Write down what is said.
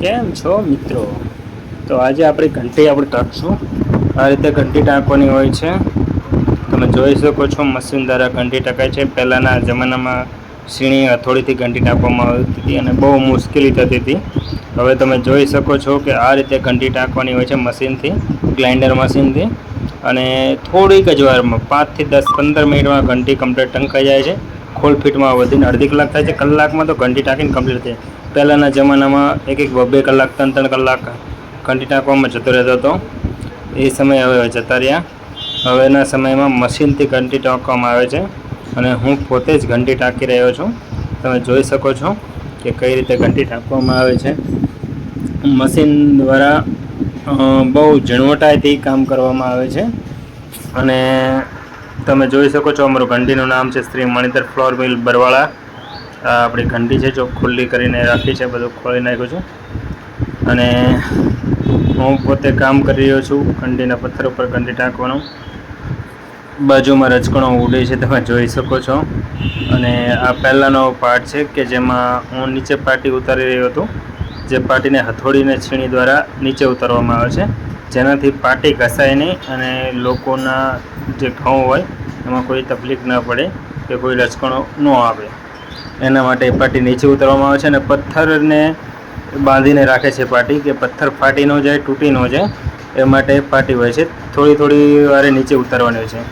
કેમ છો મિત્રો? તો આજે આપણે ઘંટી આપણે ટાંકશું આ રીતે ઘંટી ટાંકવાની હોય છે. તમે જોઈ શકો છો મશીન દ્વારા ઘંટી ટકાય છે. પહેલાંના જમાનામાં સીણી હથોડીથી ઘંટી ટાંકવામાં આવતી હતી અને બહુ મુશ્કેલી થતી હતી. હવે તમે જોઈ શકો છો કે આ રીતે ઘંટી ટાંકવાની હોય છે મશીનથી, ગ્લાઇન્ડર મશીનથી. અને થોડીક જ વારમાં પાંચથી દસ પંદર મિનિટમાં ઘંટી કમ્પ્લીટ ટંકાઈ જાય છે. ખોલ ફીટમાં વધીને અડધી કલાક થાય છે. કલાકમાં તો ઘંટી ટાંકીને કમ્પ્લીટ થાય પહેલાંના જમાનામાં એક એક બે કલાક, ત્રણ ત્રણ કલાક ઘંટી ટાંકવામાં જતો રહેતો હતો. એ સમય હવે જતા રહ્યા. હવેના સમયમાં મશીનથી ઘંટી ટાંકવામાં આવે છે અને હું પોતે જ ઘંટી ટાંકી રહ્યો છું. તમે જોઈ શકો છો કે કઈ રીતે ઘંટી ટાંકવામાં આવે છે. મશીન દ્વારા બહુ ઝીણવટાઈથી કામ કરવામાં આવે છે. અને તમે જોઈ શકો છો અમારું ઘંટીનું નામ છે શ્રી મણિધર ફ્લોર મિલ બરવાળા. આ આપણી ઘંટી છે જો ખુલ્લી કરીને રાખી છે, બધું ખોલી નાખ્યું છે. અને હું પોતે કામ કરી રહ્યો છું ઘંટીના પથ્થર ઉપર ઘંટી ટાંકવાનું બાજુમાં રજકણો ઉડે છે, તમે જોઈ શકો છો. અને આ પહેલાંનો પાર્ટ છે કે જેમાં હું નીચે પાટી ઉતારી રહ્યો હતો, જે પાટીને હથોડીને છીણી દ્વારા નીચે ઉતારવામાં આવે છે. જેનાથી પાટી ઘસાય નહીં અને લોકોના જે ઘઉં હોય, એમાં કોઈ તકલીફ ન પડે કે કોઈ લચકણો ન આવે. એના માટે પાટી નીચે ઉતારવામાં આવે છે અને પથ્થરને બાંધીને રાખે છે પાટી કે પથ્થર ફાટી ન જાય, તૂટી ન જાય, એ માટે પાટી હોય છે. થોડી થોડી વારે નીચે ઉતારવાની હોય છે.